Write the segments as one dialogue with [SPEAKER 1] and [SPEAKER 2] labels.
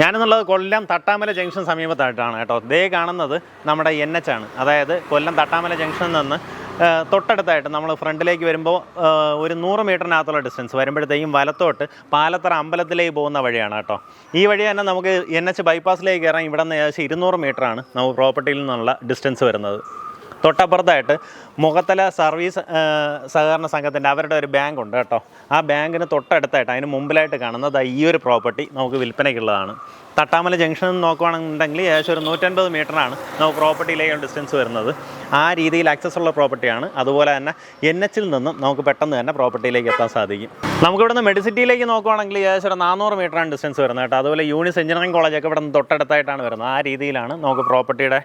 [SPEAKER 1] ഞാനെന്നുള്ളത് കൊല്ലം Thattamala junction സമീപത്തായിട്ടാണ് കേട്ടോ. ദേ കാണുന്നത് നമ്മുടെ എൻ എച്ച് ആണ്. അതായത് കൊല്ലം തട്ടാമല ജംഗ്ഷനിൽ നിന്ന് തൊട്ടടുത്തായിട്ട് നമ്മൾ ഫ്രണ്ടിലേക്ക് വരുമ്പോൾ ഒരു നൂറ് മീറ്ററിനകത്തുള്ള ഡിസ്റ്റൻസ് വരുമ്പോഴത്തേക്കും വലത്തോട്ട് പാലത്തറ അമ്പലത്തിലേക്ക് പോകുന്ന വഴിയാണ് കേട്ടോ. ഈ വഴി തന്നെ നമുക്ക് എൻ എച്ച് ബൈപ്പാസിലേക്ക് കയറാൻ ഇവിടെ നിന്ന് ഏകദേശം ഇരുന്നൂറ് മീറ്ററാണ് നമുക്ക് പ്രോപ്പർട്ടിയിൽ നിന്നുള്ള ഡിസ്റ്റൻസ് വരുന്നത്. തൊട്ടപ്പുറത്തായിട്ട് മുഖത്തല സർവീസ് സഹകരണ സംഘത്തിന്റെ അവരുടെ ഒരു ബാങ്ക് ഉണ്ട് കേട്ടോ. ആ ബാങ്കിന് തൊട്ടടുത്തായിട്ട് അതിന് മുമ്പിലായിട്ട് കാണുന്നത് ഈ ഒരു പ്രോപ്പർട്ടി നമുക്ക് വിൽപ്പനയ്ക്കുള്ളതാണ്. തട്ടാമല ജംഗ്ഷൻ നോക്കുകയാണെന്നുണ്ടെങ്കിൽ ഏകദേശം ഒരു നൂറ്റൻപത് മീറ്ററാണ് നമുക്ക് പ്രോപ്പർട്ടിയിലേക്ക് ഡിസ്റ്റൻസ് വരുന്നത്. ആ രീതിയിൽ ആക്സസ് ഉള്ള പ്രോപ്പർട്ടിയാണ് അതുപോലെ തന്നെ എൻ എച്ചിൽ നിന്നും നമുക്ക് പെട്ടെന്ന് തന്നെ പ്രോപ്പർട്ടിയിലേക്ക് എത്താൻ സാധിക്കും. നമുക്ക് ഇവിടുന്ന് മെഡിസിറ്റിയിലേക്ക് നോക്കുകയാണെങ്കിൽ ഏകദേശം ഒരു നാനൂറ് മീറ്ററാണ് ഡിസ്റ്റൻസ് വരുന്നത് കേട്ടോ. അതുപോലെ യൂണിസ് എഞ്ചിനീയറിംഗ് കോളേജൊക്കെ ഇവിടെ നിന്ന് തൊട്ടടുത്തായിട്ടാണ് വരുന്നത്. ആ രീതിയിലാണ് നമുക്ക് പ്രോപ്പർട്ടിയുടെ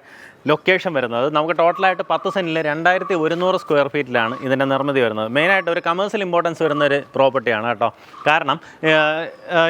[SPEAKER 1] ലൊക്കേഷൻ വരുന്നത്. നമുക്ക് ടോട്ടലായിട്ട് പത്ത് സെന്റിൽ രണ്ടായിരത്തി ഒരുന്നൂറ് സ്ക്വയർ ഫീറ്റിലാണ് ഇതിന്റെ നിർമ്മിതി വരുന്നത്. മെയിനായിട്ട് ഒരു കമേഴ്സ്യൽ ഇമ്പോർട്ടൻസ് വരുന്ന ഒരു പ്രോപ്പർട്ടിയാണ് കേട്ടോ. കാരണം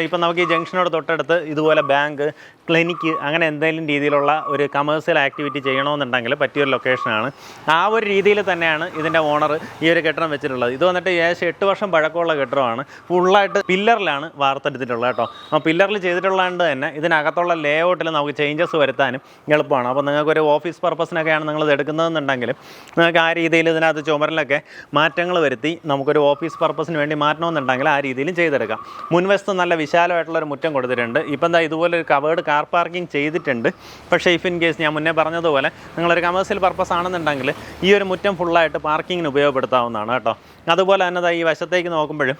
[SPEAKER 1] ഇപ്പം നമുക്ക് ഈ ജംഗ്ഷനോട് തൊട്ടടുത്ത് ഇതുപോലെ ബാങ്ക് Gedanke, ക്ലിനിക്ക് അങ്ങനെ എന്തെങ്കിലും രീതിയിലുള്ള ഒരു കമേഴ്സ്യൽ ആക്ടിവിറ്റി ചെയ്യണമെന്നുണ്ടെങ്കിൽ പറ്റിയൊരു ലൊക്കേഷനാണ് ആ ഒരു രീതിയിൽ തന്നെയാണ് ഇതിന്റെ ഓണർ ഈ ഒരു കെട്ടിടം വെച്ചിട്ടുള്ളത്. ഇത് വന്നിട്ട് ഏകദേശം എട്ട് വർഷം പഴക്കമുള്ള കെട്ടിടമാണ്. ഫുള്ളായിട്ട് പില്ലറിലാണ് വാർത്തെടുത്തിട്ടുള്ളത് കേട്ടോ. അപ്പോൾ പില്ലറിൽ ചെയ്തിട്ടുള്ളതുകൊണ്ട് തന്നെ ഇതിനകത്തുള്ള ലേ ഔട്ടിൽ നമുക്ക് ചേഞ്ചസ് വരുത്താനും എളുപ്പമാണ്. അപ്പോൾ നിങ്ങൾക്ക് ഒരു ഓഫീസ് പർപ്പസിനൊക്കെയാണ് ഇത് എടുക്കുന്നതെന്നുണ്ടെങ്കിൽ നിങ്ങൾക്ക് ആ രീതിയിൽ ഇതിനകത്ത് ചുമരിലൊക്കെ മാറ്റങ്ങൾ വരുത്തി നമുക്കൊരു ഓഫീസ് പർപ്പസിന് വേണ്ടി മാറ്റണമെന്നുണ്ടെങ്കിൽ ആ രീതിയിലും ചെയ്തെടുക്കാം. മുൻവശത്ത് നല്ല വിശാലമായിട്ടുള്ള ഒരു മുറ്റം കൊടുത്തിട്ടുണ്ട്. ഇപ്പം എന്താ ഇതുപോലെ ഒരു കവേർഡ് കാർ പാർക്കിംഗ് ചെയ്തിട്ടുണ്ട്. പക്ഷേ ഇഫ് ഇൻ കേസ് ഞാൻ മുന്നേ പറഞ്ഞതുപോലെ നിങ്ങളൊരു കമേഴ്സ്യൽ പർപ്പസ് ആണെന്നുണ്ടെങ്കിൽ ഈ ഒരു മുറ്റം ഫുള്ളായിട്ട് പാർക്കിങ്ങിന് ഉപയോഗപ്പെടുത്താവുന്നതാണ് കേട്ടോ. അതുപോലെ തന്നെ ഈ വശത്തേക്ക് നോക്കുമ്പോഴും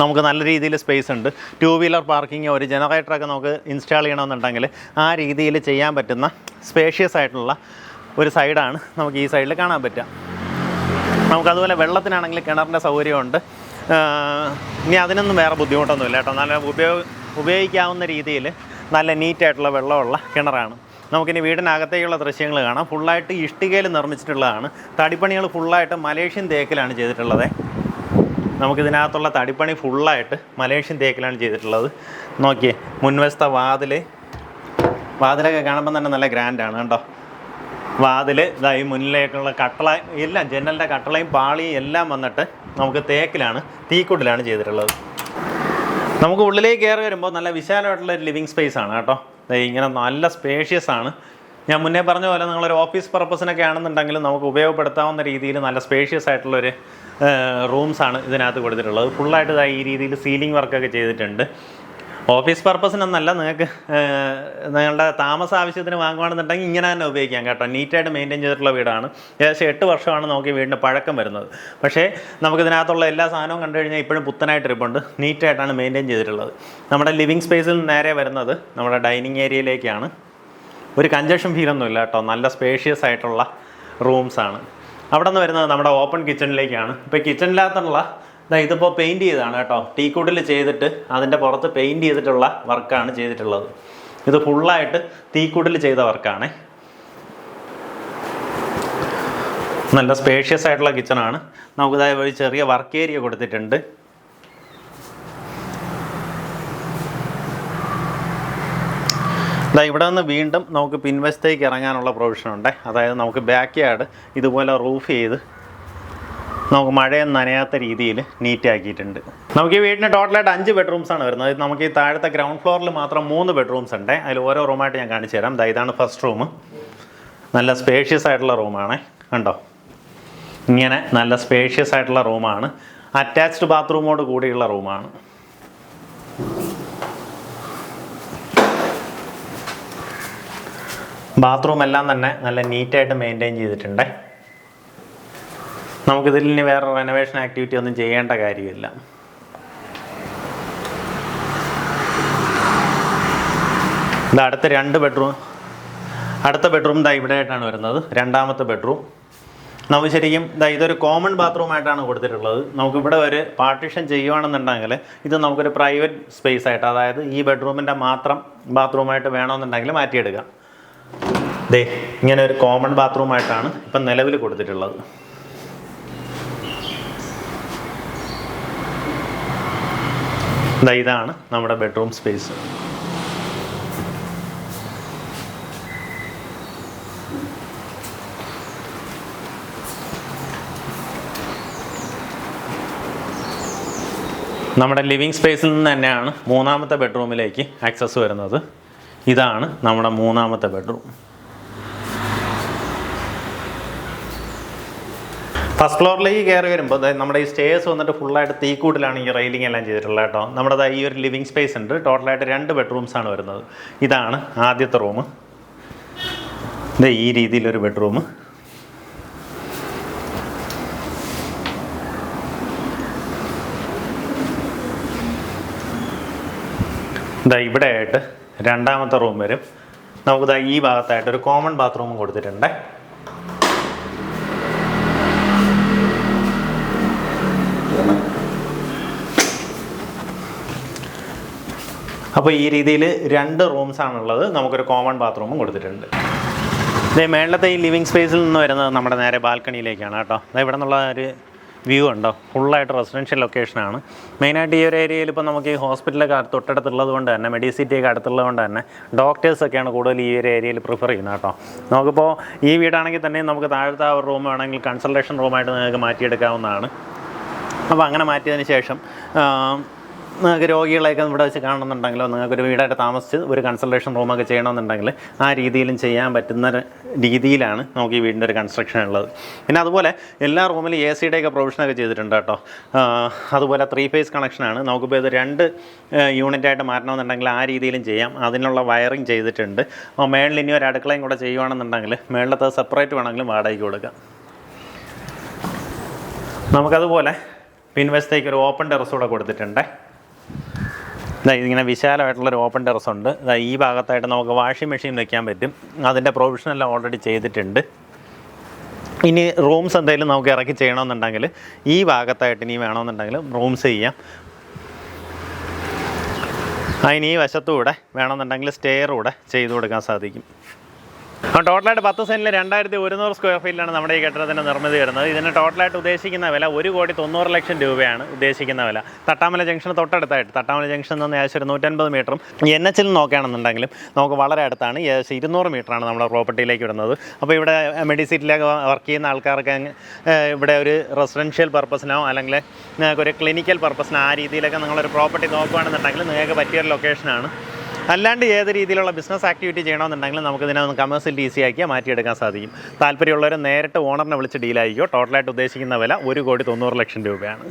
[SPEAKER 1] നമുക്ക് നല്ല രീതിയിൽ സ്പേസ് ഉണ്ട്. ടു വീലർ പാർക്കിംഗ് ഒരു ജനറേറ്ററൊക്കെ നമുക്ക് ഇൻസ്റ്റാൾ ചെയ്യണമെന്നുണ്ടെങ്കിൽ ആ രീതിയിൽ ചെയ്യാൻ പറ്റുന്ന സ്പേഷ്യസ് ആയിട്ടുള്ള ഒരു സൈഡാണ് നമുക്ക് ഈ സൈഡിൽ കാണാൻ പറ്റുക. നമുക്കതുപോലെ വെള്ളത്തിനാണെങ്കിൽ കിണറിന്റെ സൗകര്യമുണ്ട്. ഇനി അതിനൊന്നും വേറെ ബുദ്ധിമുട്ടൊന്നുമില്ല കേട്ടോ. നല്ല ഉപയോഗ ഉപയോഗിക്കാവുന്ന രീതിയിൽ നല്ല നീറ്റായിട്ടുള്ള വെള്ളമുള്ള കിണറാണ്. നമുക്കിനി വീടിനകത്തേക്കുള്ള ദൃശ്യങ്ങൾ കാണാം. ഫുള്ളായിട്ട് ഇഷ്ടികയിൽ നിർമ്മിച്ചിട്ടുള്ളതാണ്. തടിപ്പണികൾ ഫുള്ളായിട്ട് മലേഷ്യൻ തേക്കിലാണ് ചെയ്തിട്ടുള്ളത്. നമുക്കിതിനകത്തുള്ള തടിപ്പണി ഫുള്ളായിട്ട് മലേഷ്യൻ തേക്കിലാണ് ചെയ്തിട്ടുള്ളത്. നോക്കിയേ മുൻവശത്തെ വാതിൽ വാതിലൊക്കെ കാണുമ്പോൾ തന്നെ നല്ല ഗ്രാൻഡാണ് കേട്ടോ. വാതിൽ ഇതായി മുന്നിലേക്കുള്ള കട്ടള എല്ലാം ജനലിന്റെ കട്ടളയും പാളിയും എല്ലാം വന്നിട്ട് നമുക്ക് തേക്കിലാണ് തീക്കുട്ടിലാണ് ചെയ്തിട്ടുള്ളത്. നമുക്ക് ഉള്ളിലേക്ക് കയറി വരുമ്പോൾ നല്ല വിശാലമായിട്ടുള്ള ഒരു ലിവിങ് സ്പേസ് ആണ് കേട്ടോ. ഇങ്ങനെ നല്ല സ്പേഷ്യസ് ആണ്. ഞാൻ മുന്നേ പറഞ്ഞ പോലെ നിങ്ങളൊരു ഓഫീസ് പർപ്പസിനൊക്കെ ആണെന്നുണ്ടെങ്കിൽ നമുക്ക് ഉപയോഗപ്പെടുത്താവുന്ന രീതിയിൽ നല്ല സ്പേഷ്യസ് ആയിട്ടുള്ളൊരു റൂംസാണ് ഇതിനകത്ത് കൊടുത്തിട്ടുള്ളത്. ഫുള്ളായിട്ട് ഈ രീതിയിൽ സീലിംഗ് വർക്കൊക്കെ ചെയ്തിട്ടുണ്ട്. ഓഫീസ് പർപ്പസിനൊന്നല്ല നിങ്ങൾക്ക് നിങ്ങളുടെ താമസ ആവശ്യത്തിന് വാങ്ങുകയാണെന്നുണ്ടെങ്കിൽ ഇങ്ങനെ തന്നെ ഉപയോഗിക്കാം കേട്ടോ. നീറ്റായിട്ട് മെയിന്റെയിൻ ചെയ്തിട്ടുള്ള വീടാണ്. ഏകദേശം എട്ട് വർഷമാണ് നോക്കി വീടിന് പഴക്കം വരുന്നത്. പക്ഷേ നമുക്ക് നമുക്കിതിനകത്തുള്ള എല്ലാ സാധനവും കണ്ടു കഴിഞ്ഞാൽ ഇപ്പോഴും പുത്തനായിട്ട് ഇരിപ്പുണ്ട്. നീറ്റായിട്ടാണ് മെയിന്റെയിൻ ചെയ്തിട്ടുള്ളത്. നമ്മുടെ ലിവിങ് സ്പേസിൽ നേരെ വരുന്നത് നമ്മുടെ ഡൈനിങ് ഏരിയയിലേക്കാണ് ഒരു കഞ്ചക്ഷൻ ഫീലൊന്നുമില്ല കേട്ടോ. നല്ല സ്പേഷ്യസ് ആയിട്ടുള്ള റൂംസാണ് അവിടെ നിന്ന് വരുന്നത് നമ്മുടെ ഓപ്പൺ കിച്ചണിലേക്കാണ് ഇപ്പോൾ കിച്ചണിനകത്തുള്ള ഇതിപ്പോൾ പെയിന്റ് ചെയ്തതാണ് കേട്ടോ. ടീക്കൂട്ടിൽ ചെയ്തിട്ട് അതിന്റെ പുറത്ത് പെയിന്റ് ചെയ്തിട്ടുള്ള വർക്കാണ് ചെയ്തിട്ടുള്ളത്. ഇത് ഫുള്ളായിട്ട് തീക്കൂട്ടിൽ ചെയ്ത വർക്കാണ്. നല്ല സ്പേഷ്യസ് ആയിട്ടുള്ള കിച്ചണാണ് നമുക്കിതായ ഒരു ചെറിയ വർക്ക് ഏരിയ കൊടുത്തിട്ടുണ്ട്. ഇതാ ഇവിടെ നിന്ന് വീണ്ടും നമുക്ക് പിൻവശത്തേക്ക് ഇറങ്ങാനുള്ള പ്രൊവിഷൻ ഉണ്ട്. അതായത് നമുക്ക് ബാക്ക് യാർഡ് ഇതുപോലെ റൂഫ് ചെയ്ത് നമുക്ക് മഴയൊന്നും നനയാത്ത രീതിയിൽ നീറ്റാക്കിയിട്ടുണ്ട്. നമുക്ക് ഈ വീടിന് ടോട്ടലായിട്ട് അഞ്ച് ബെഡ്റൂംസ് ആണ് വരുന്നത്. നമുക്ക് ഈ താഴത്തെ ഗ്രൗണ്ട് ഫ്ലോറിൽ മാത്രം മൂന്ന് ബെഡ്റൂംസ് ഉണ്ട്. അതിൽ ഓരോ റൂമായിട്ട് ഞാൻ കാണിച്ചു തരാം. ഇതാണ് ഫസ്റ്റ് റൂം നല്ല സ്പേഷ്യസ് ആയിട്ടുള്ള റൂമാണ് കണ്ടോ? ഇങ്ങനെ നല്ല സ്പേഷ്യസ് ആയിട്ടുള്ള റൂമാണ് അറ്റാച്ച്ഡ് ബാത്റൂമോട് കൂടിയുള്ള റൂമാണ് ബാത്റൂം എല്ലാം തന്നെ നല്ല നീറ്റായിട്ട് മെയിന്റെയിൻ ചെയ്തിട്ടുണ്ട്. നമുക്കിതിൽ ഇനി വേറെ റെനോവേഷൻ ആക്ടിവിറ്റി ഒന്നും ചെയ്യേണ്ട കാര്യമില്ല. ഇത് അടുത്ത രണ്ട് ബെഡ്റൂം അടുത്ത ബെഡ്റൂം ഇതാ ഇവിടെ ആയിട്ടാണ് വരുന്നത്. രണ്ടാമത്തെ ബെഡ്റൂം നമുക്ക് ശരിക്കും ഇതാ ഇതൊരു കോമൺ ബാത്റൂം ആയിട്ടാണ് കൊടുത്തിട്ടുള്ളത്. നമുക്കിവിടെ ഒരു പാർട്ടീഷൻ ചെയ്യുവാണെന്നുണ്ടെങ്കിൽ ഇത് നമുക്കൊരു പ്രൈവറ്റ് സ്പേസ് ആയിട്ട് അതായത് ഈ ബെഡ്റൂമിന്റെ മാത്രം ബാത്റൂമായിട്ട് വേണമെന്നുണ്ടെങ്കിൽ മാറ്റിയെടുക്കാം. ദേ ഇങ്ങനെ ഒരു കോമൺ ബാത്റൂമായിട്ടാണ് ഇപ്പം നിലവിൽ കൊടുത്തിട്ടുള്ളത്. ഇതാണ് നമ്മുടെ ബെഡ്റൂം സ്പേസ് നമ്മുടെ ലിവിങ് സ്പേസിൽ നിന്ന് തന്നെയാണ് മൂന്നാമത്തെ ബെഡ്റൂമിലേക്ക് ആക്സസ് വരുന്നത്. ഇതാണ് നമ്മുടെ മൂന്നാമത്തെ ബെഡ്റൂം ഫസ്റ്റ് ഫ്ലോറിലേക്ക് കയറി വരുമ്പോൾ നമ്മുടെ ഈ സ്റ്റേഴ്സ് വന്നിട്ട് ഫുള്ളായിട്ട് തീക്കൂട്ടിലാണ് ഈ റെയിലിംഗ് എല്ലാം ചെയ്തിട്ടുള്ളത് കേട്ടോ. നമ്മുടെ ഈ ഒരു ലിവിംഗ് സ്പേസ് ഉണ്ട്. ടോട്ടലായിട്ട് രണ്ട് ബെഡ്റൂംസ് ആണ് വരുന്നത്. ഇതാണ് ആദ്യത്തെ റൂം ഇത് ഈ രീതിയിലൊരു ബെഡ്റൂം ഇതാ ഇവിടെ ആയിട്ട് രണ്ടാമത്തെ റൂം വരും. നമുക്ക് ദാ ഈ ഭാഗത്തായിട്ട് ഒരു കോമൺ ബാത്റൂമും കൊടുത്തിട്ടുണ്ട്. അപ്പോൾ ഈ രീതിയിൽ രണ്ട് റൂംസ് ആണുള്ളത്. നമുക്കൊരു കോമൺ ബാത്റൂമും കൊടുത്തിട്ടുണ്ട്. ഇതേ മേളത്തെ ഈ ലിവിങ് സ്പേസിൽ നിന്ന് വരുന്നത് നമ്മുടെ നേരെ ബാൽക്കണിയിലേക്കാണ് കേട്ടോ. അതായത് ഇവിടെ നിന്നുള്ള ഒരു വ്യൂ ഉണ്ടോ? ഫുള്ളായിട്ട് റെസിഡൻഷ്യൽ ലൊക്കേഷനാണ് മെയിനായിട്ട് ഈ ഒരു ഏരിയയിൽ ഇപ്പോൾ നമുക്ക് ഈ ഹോസ്പിറ്റലൊക്കെ തൊട്ടടുത്തുള്ളത് കൊണ്ട് തന്നെ മെഡിസിറ്റിയൊക്കെ അടുത്തുള്ളത് കൊണ്ട് തന്നെ ഡോക്ടേഴ്സൊക്കെയാണ് കൂടുതൽ ഈ ഒരു ഏരിയയിൽ പ്രിഫർ ചെയ്യുന്നത് കേട്ടോ. നമുക്കിപ്പോൾ ഈ വീടാണെങ്കിൽ തന്നെ നമുക്ക് താഴത്തെ ആ ഒരു റൂം വേണമെങ്കിൽ കൺസൾട്ടേഷൻ റൂമായിട്ട് നിങ്ങൾക്ക് മാറ്റിയെടുക്കാവുന്നതാണ്. അപ്പോൾ അങ്ങനെ മാറ്റിയതിന് ശേഷം നിങ്ങൾക്ക് രോഗികളെയൊക്കെ ഇവിടെ വെച്ച് കാണണമെന്നുണ്ടെങ്കിലോ നിങ്ങൾക്കൊരു വീടായിട്ട് താമസിച്ച് ഒരു കൺസൾട്ടേഷൻ റൂമൊക്കെ ചെയ്യണമെന്നുണ്ടെങ്കിൽ ആ രീതിയിലും ചെയ്യാൻ പറ്റുന്ന രീതിയിലാണ് നമുക്ക് ഈ വീടിന്റെ ഒരു കൺസ്ട്രക്ഷൻ ഉള്ളത്. പിന്നെ അതുപോലെ എല്ലാ റൂമിലും എ സിയുടെ ഒക്കെ പ്രൊവിഷനൊക്കെ ചെയ്തിട്ടുണ്ട് കേട്ടോ. അതുപോലെ ത്രീ ഫേസ് കണക്ഷനാണ് നമുക്കിപ്പോൾ ഇത് രണ്ട് യൂണിറ്റായിട്ട് മാറ്റണമെന്നുണ്ടെങ്കിൽ ആ രീതിയിലും ചെയ്യാം. അതിനുള്ള വയറിംഗ് ചെയ്തിട്ടുണ്ട്. മേളിൽ ഇനി ഒരു അടുക്കളയും കൂടെ ചെയ്യുവാണെന്നുണ്ടെങ്കിൽ മേളിലത്തെ സെപ്പറേറ്റ് വേണമെങ്കിലും വാടകയ്ക്ക് കൊടുക്കാം. നമുക്കതുപോലെ പിൻവശത്തേക്ക് ഒരു ഓപ്പൺ ടെറസ് കൂടെ കൊടുത്തിട്ടുണ്ട്. ഇതിങ്ങനെ വിശാലമായിട്ടുള്ളൊരു ഓപ്പൺ ടെറസ് ഉണ്ട്. ഈ ഭാഗത്തായിട്ട് നമുക്ക് വാഷിംഗ് മെഷീൻ വെക്കാൻ പറ്റും. അതിന്റെ പ്രൊവിഷൻ എല്ലാം ഓൾറെഡി ചെയ്തിട്ടുണ്ട്. ഇനി റൂംസ് എന്തെങ്കിലും നമുക്ക് ഇറക്കി ചെയ്യണമെന്നുണ്ടെങ്കിൽ ഈ ഭാഗത്തായിട്ട് ഇനി വേണമെന്നുണ്ടെങ്കിൽ റൂംസ് ചെയ്യാം. അതിന് ഈ വശത്തൂടെ വേണമെന്നുണ്ടെങ്കിൽ സ്റ്റെയർ കൂടെ ചെയ്തു കൊടുക്കാൻ സാധിക്കും. ടോട്ടലായിട്ട് പത്ത് സെന്റിൽ രണ്ടായിരത്തി ഒരുന്നൂറ് സ്ക്വയർ ഫീറ്റിലാണ് നമ്മുടെ ഈ കെട്ടിടത്തിന്റെ നിർമ്മിതി വരുന്നത്. ഇതിന് ടോട്ടലായിട്ട് ഉദ്ദേശിക്കുന്ന വില ഒരു കോടി തൊണ്ണൂറ് ലക്ഷം രൂപയാണ് ഉദ്ദേശിക്കുന്ന വില. തട്ടാമല ജംഗ്ഷൻ തൊട്ടടുത്തായിട്ട് തട്ടാമല ജംഗ്ഷൻ നിന്ന് ഏകദേശം ഒരു നൂറ്റൻപത് മീറ്ററും എൻ എച്ചിൽ നോക്കുകയാണെന്നുണ്ടെങ്കിലും നമുക്ക് വളരെ അടുത്താണ്. ഏകദേശം ഇരുന്നൂറ് മീറ്ററാണ് നമ്മുടെ പ്രോപ്പർട്ടിയിലേക്ക് വരുന്നത് അപ്പോൾ ഇവിടെ മെഡിസിറ്റിലൊക്കെ വർക്ക് ചെയ്യുന്ന ആൾക്കാർക്ക് ഇവിടെ ഒരു റെസിഡൻഷ്യൽ പർപ്പസിനോ അല്ലെങ്കിൽ ഒരു ക്ലിനിക്കൽ പർപ്പസിനോ ആ രീതിയിലൊക്കെ നിങ്ങളൊരു പ്രോപ്പർട്ടി നോക്കുകയാണെന്നുണ്ടെങ്കിൽ നിങ്ങൾക്ക് പറ്റിയൊരു ലൊക്കേഷനാണ് അല്ലാണ്ട് ഏത് രീതിയിലുള്ള ബിസിനസ് ആക്ടിവിറ്റി ചെയ്യണമെന്നുണ്ടെങ്കിലും നമുക്ക് ഇതിനെ ഒന്ന് കമേഴ്സ്യൽ ഈസി ആക്കിയാൽ മാറ്റിയെടുക്കാൻ സാധിക്കും. താല്പര്യമുള്ളവർ നേരിട്ട് ഓണറിനെ വിളിച്ച് ഡീലായിരിക്കും ടോട്ടലായിട്ട് ഉദ്ദേശിക്കുന്ന വില ഒരു കോടി തൊണ്ണൂറ് ലക്ഷം രൂപയാണ്.